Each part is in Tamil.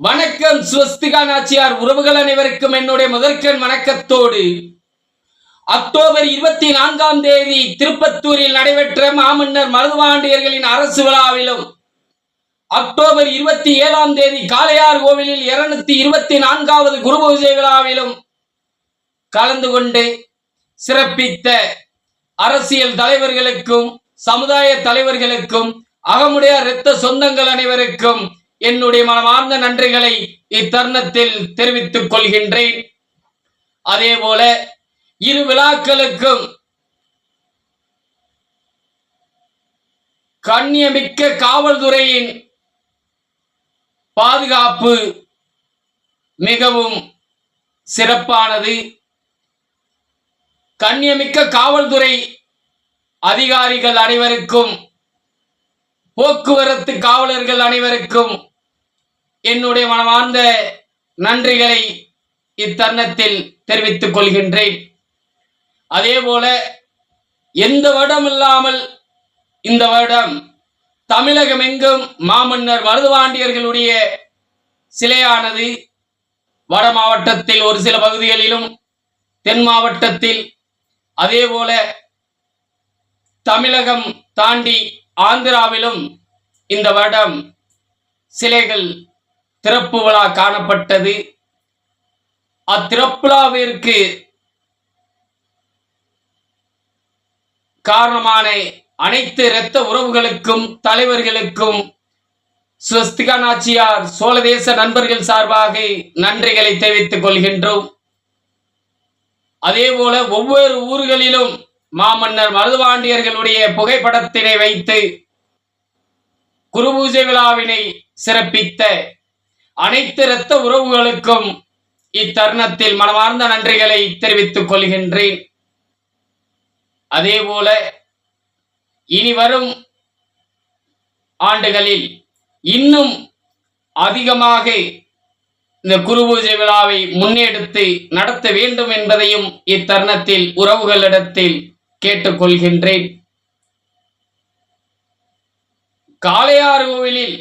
வணக்கம் சுவஸ்திகா நாச்சியார். உறவுகள் அனைவருக்கும் என்னுடைய முதற்கண் வணக்கத்தோடு அக்டோபர் இருபத்தி நான்காம் தேதி திருப்பத்தூரில் நடைபெற்ற மாமன்னர் மருதுவாண்டியர்களின் அரசு விழாவிலும் அக்டோபர் இருபத்தி ஏழாம் தேதி காளையார் கோவிலில் இருநூத்தி இருபத்தி நான்காவது குரு பூஜை விழாவிலும் கலந்து கொண்டு சிறப்பித்த அரசியல் தலைவர்களுக்கும் சமுதாய தலைவர்களுக்கும் அகமுடைய இரத்த சொந்தங்கள் அனைவருக்கும் என்னுடைய மனமார்ந்த நன்றிகளை இத்தருணத்தில் தெரிவித்துக் கொள்கின்றேன். அதே போல இரு விழாக்களுக்கும் கண்ணியமிக்க காவல்துறையின் பாதுகாப்பு மிகவும் சிறப்பானது. கண்ணியமிக்க காவல்துறை அதிகாரிகள் அனைவருக்கும் போக்குவரத்து காவலர்கள் அனைவருக்கும் என்னுடைய மனமார்ந்த நன்றிகளை இத்தருணத்தில் தெரிவித்துக் கொள்கின்றேன். அதே போல எந்த வருடம் இல்லாமல் இந்த வருடம் தமிழகம் எங்கும் மாமன்னர் மருதுவாண்டியர்களுடைய சிலையானது வட மாவட்டத்தில் ஒரு சில பகுதிகளிலும் தென் மாவட்டத்தில் அதே போல தமிழகம் தாண்டி ஆந்திராவிலும் இந்த வருடம் சிலைகள் திறப்பு விழா காணப்பட்டது. அத்திறப்பு விழாவிற்கு காரணமான அனைத்து இரத்த உறவுகளுக்கும் தலைவர்களுக்கும் ஸ்வஸ்திகா நாச்சியார் சோழதேச நண்பர்கள் சார்பாக நன்றிகளை தெரிவித்துக் கொள்கின்றோம். அதே போல ஒவ்வொரு ஊர்களிலும் மாமன்னர் மருதுவாண்டியர்களுடைய புகைப்படத்தினை வைத்து குருபூஜை விழாவினை சிறப்பித்த அனைத்து இரத்த உறவுகளுக்கும் இத்தருணத்தில் மனமார்ந்த நன்றிகளை தெரிவித்துக் கொள்கின்றேன். அதே போல இனி வரும் ஆண்டுகளில் இன்னும் அதிகமாக இந்த குரு பூஜை விழாவை முன்னெடுத்து நடத்த வேண்டும் என்பதையும் இத்தருணத்தில் உறவுகளிடத்தில் கேட்டுக்கொள்கின்றேன். காளையார் கோவிலில்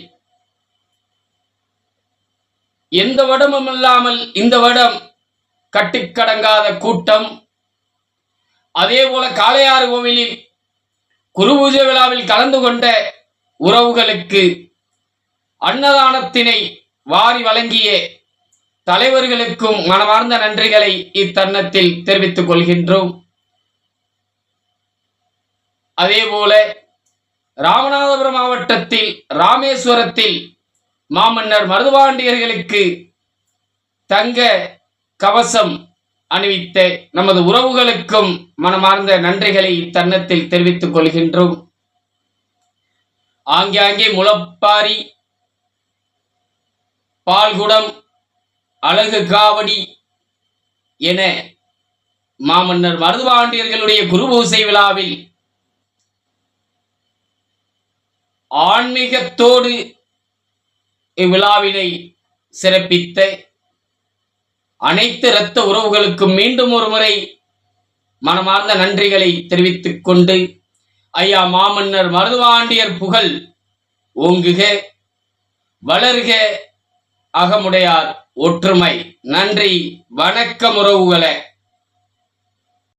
எந்த வடமும் இல்லாமல் இந்த வடம் கட்டுக்கடங்காத கூட்டம். அதே போல காளையார் கோவிலில் குருபூஜை விழாவில் கலந்து கொண்ட உறவுகளுக்கு அன்னதானத்தினை வாரி வழங்கிய தலைவர்களுக்கும் மனமார்ந்த நன்றிகளை இத்தருணத்தில் தெரிவித்துக் கொள்கின்றோம். அதே போல ராமநாதபுரம் மாவட்டத்தில் ராமேஸ்வரத்தில் மாமன்னர் மருதுபாண்டியர்களுக்கு தங்க கவசம் அணிவித்த நமது உறவுகளுக்கும் மனமார்ந்த நன்றிகளை இத்தருணத்தில் தெரிவித்துக் கொள்கின்றோம். ஆங்காங்கே முளப்பாரி பால்குடம் அழகு காவடி என மாமன்னர் மருதுபாண்டியர்களுடைய குருபூசை விழாவில் ஆன்மீகத்தோடு இவ்விழாவினை சிறப்பித்த அனைத்து இரத்த உறவுகளுக்கும் மீண்டும் ஒரு முறை மனமார்ந்த நன்றிகளை தெரிவித்துக் கொண்டு ஐயா மாமன்னர் மருதுவாண்டியர் புகழ் ஓங்குக வளர்க அகமுடையார் ஒற்றுமை. நன்றி வணக்கம் உறவுகளை.